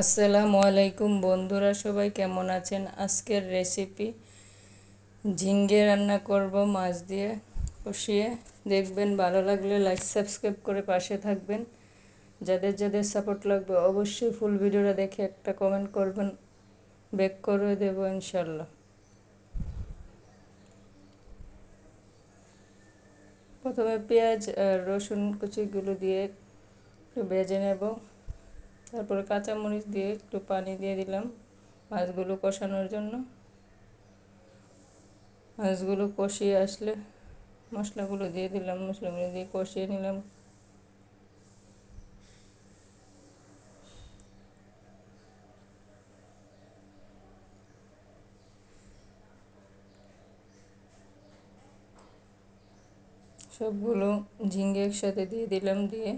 আসসালামু আলাইকুম বন্ধুরা, সবাই কেমন আছেন? আজকের রেসিপি ঝিঙ্গে রান্না করব, মাছ দিয়ে কষিয়ে। দেখবেন ভালো লাগলে লাইক সাবস্ক্রাইব করে পাশে থাকবেন। যাদের যাদের সাপোর্ট লাগবে অবশ্যই ফুল ভিডিওটা দেখে একটা কমেন্ট করবেন। ব্যাক করে দেবো ইনশাল্লাহ প্রথমে পেঁয়াজ আর রসুন কুচিগুলো দিয়ে একটু ভেজে নেব। তারপরে কাঁচামরিচ দিয়ে একটু পানি দিয়ে দিলাম মাছগুলো কষানোর জন্য। মাছগুলো কষিয়ে আসলে মশলাগুলো দিয়ে দিলাম, মশলাগুলো দিয়ে কষিয়ে নিলাম। সবগুলো ঝিঙ্গে একসাথে দিয়ে দিলাম দিয়ে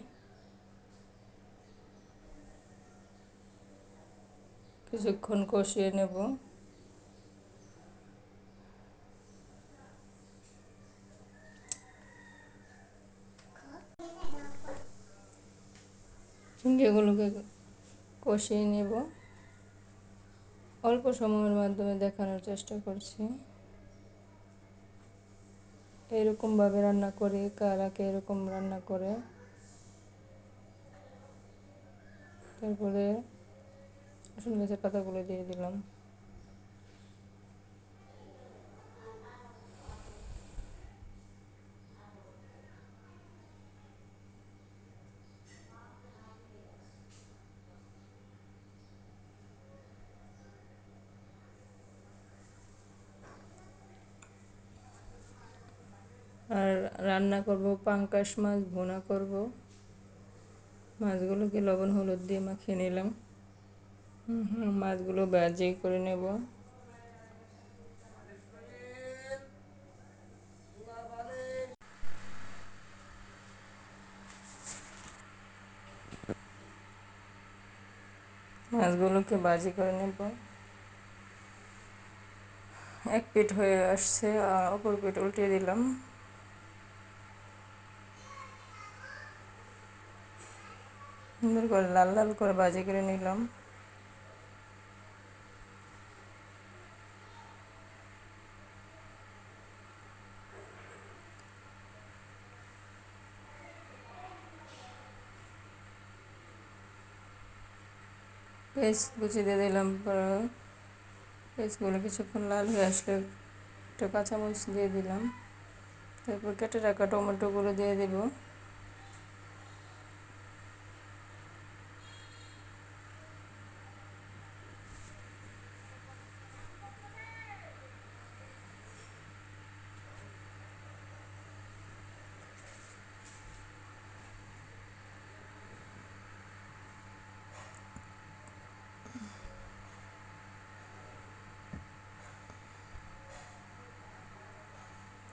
কিছুক্ষণ কষিয়ে নেব। ঝিঙ্গেগুলোকে কষিয়ে নেব। অল্প সময়ের মাধ্যমে দেখানোর চেষ্টা করছি। এরকমভাবে রান্না করে, কারাকে এরকম রান্না করে। তারপরে রসুন গাছের পাতাগুলো দিয়ে দিলাম। আর রান্না করব পাঙ্কাশ মাছ, ভুনা করব। মাছগুলোকে লবণ, হলুদ দিয়ে মাখিয়ে নিলাম। মাছগুলো ভাজি করে নেব। মাছগুলোকে বাজি করে নেব। এক পিঠ হয়ে আসছে, আর অপর পিঠ উল্টিয়ে দিলাম। সুন্দর করে লাল লাল করে বাজি করে নিলাম। পেস্ট কুচি দিয়ে দিলাম পেস্টগুলো কিছুক্ষণ লাল হয়ে আসলে একটু কাঁচামরিচ দিয়ে দিলাম। তারপর কেটে রাখা টমেটোগুলো দিয়ে দেবো।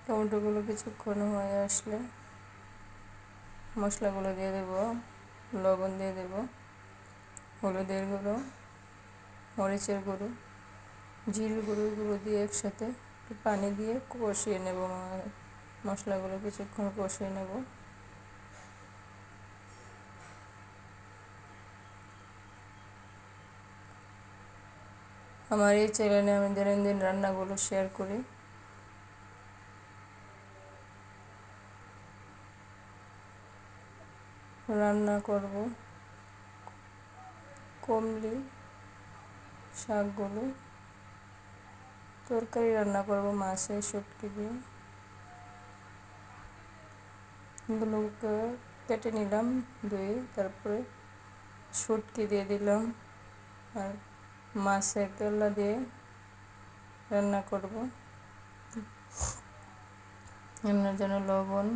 টমেটোগুলো কিছুক্ষণ হয়ে আসলে মশলাগুলো দিয়ে দেব, লবণ দিয়ে দেব, হলুদের গুঁড়ো, মরিচের গুঁড়ো জিল গুঁড়ো গুঁড়ো দিয়ে একসাথে পানি দিয়ে কষিয়ে নেব মশলাগুলো কিছুক্ষণ কষিয়ে নেব। আমার এই চ্যানেলে আমি দৈনন্দিন রান্নাগুলো শেয়ার করি। রান্না করব। কমলি শাকগুলো। তরকারি রান্না করব মাছের শুটকি দিয়ে। এগুলোকে কেটে নিলাম ধুয়ে তারপরে শুটকি দিয়ে দিলাম। আর মাছের তেলা দিয়ে রান্না করব। এমনের জন্য লবণ,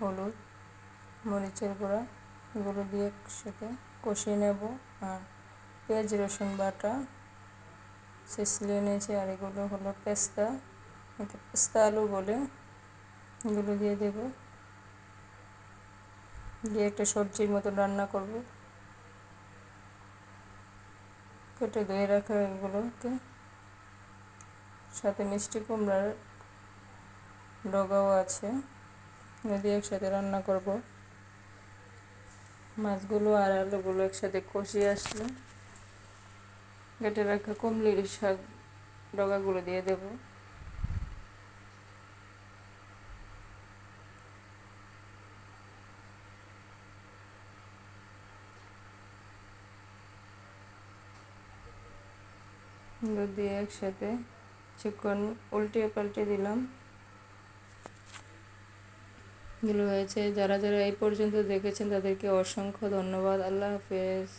হলুদ, মরিচের গুঁড়া। এগুলো দিয়ে একসাথে কষিয়ে নেব আর পেঁয়াজ, রসুন বাটা ছেঁচলে নিয়েছি আর এগুলো হলো পেস্তা। পেস্তা আলু বলে এগুলো দিয়ে দেব। দিয়ে একটা সবজির মতো রান্না করব। কেটে ধুয়ে রাখা এগুলোকে। সাথে মিষ্টি কুমড়ার ডগাও আছে। দিয়ে একসাথে রান্না করব। মাছগুলো আর আলুগুলো একসাথে কষিয়ে আসলো। কেটে রাখা কমলির শাক ডগাগুলো দিয়ে দেব। দিয়ে একসাথে চিকন উল্টে পাল্টে দিলাম। এগুলো হয়েছে। যারা যারা এই পর্যন্ত দেখেছেন তাদেরকে অসংখ্য ধন্যবাদ। আল্লাহ হাফেজ।